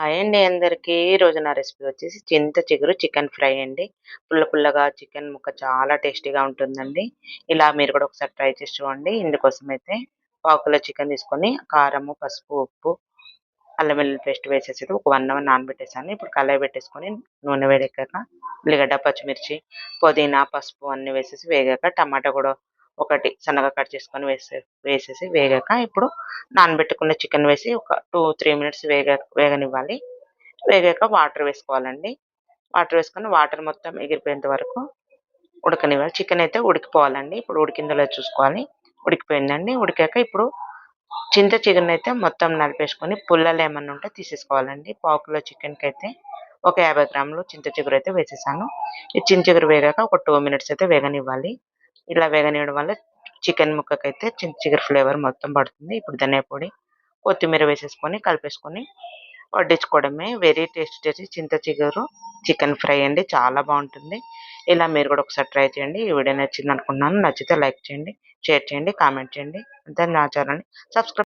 Hi అండి అందరికీ. ఈరోజు నా రెసిపీ వచ్చేసి చింత చిగురు చికెన్ ఫ్రై అండి. పుల్ల పుల్లగా చికెన్ ముక్క చాలా టేస్టీగా ఉంటుందండి. ఇలా మీరు కూడా ఒకసారి ట్రై చేసి చూడండి. ఇందుకోసం అయితే పాకులో చికెన్ తీసుకొని కారము పసుపు ఉప్పు అల్లం వెల్లుల్లి పేస్ట్ వేసేసి ఒక వన్ అవర్ నానబెట్టేసాను ఇప్పుడు కళాయి పెట్టేసుకొని నూనె వేడెక్కాక ఉల్లిగడ్డ పచ్చిమిర్చి పుదీనా పసుపు అన్ని వేసేసి వేగాక టమాటా కూడా ఒకటి సన్నగా కట్ చేసుకొని వేసే వేసేసి వేగాక ఇప్పుడు నానబెట్టుకున్న చికెన్ వేసి ఒక టూ త్రీ మినిట్స్ వేగా వేగనివ్వాలి. వేగాక వాటర్ వేసుకోవాలండి. వాటర్ వేసుకొని వాటర్ మొత్తం ఎగిరిపోయేంత వరకు ఉడకనివ్వాలి. చికెన్ అయితే ఉడికిపోవాలండి. ఇప్పుడు ఉడికిందో చూసుకోవాలి. ఉడికిపోయిందండి. ఉడికాక ఇప్పుడు చింత చికెన్ అయితే మొత్తం నలిపేసుకొని పుల్లలు ఏమన్నా ఉంటే తీసేసుకోవాలండి. పావు కిలో చికెన్కి అయితే ఒక యాభై గ్రాములు చింత చిగురు అయితే వేసేసాను. ఈ చింత చిగురు వేగాక ఒక టూ మినిట్స్ అయితే వేగనివ్వాలి. ఇలా వేగనీయడం వల్ల చికెన్ ముక్కకైతే చింత చిగురు ఫ్లేవర్ మొత్తం పడుతుంది. ఇప్పుడు ధనియా పొడి కొత్తిమీర వేసేసుకొని కలిపేసుకొని వడ్డించుకోవడమే. వెరీ టేస్టీ టేస్టీ చింత చిగురు చికెన్ ఫ్రై అండి. చాలా బాగుంటుంది. ఇలా మీరు కూడా ఒకసారి ట్రై చేయండి. ఈ వీడియో నచ్చింది అనుకున్నాను నచ్చితే లైక్ చేయండి షేర్ చేయండి కామెంట్ చేయండి. అంతే నా ఛానల్ని సబ్స్క్రైబ్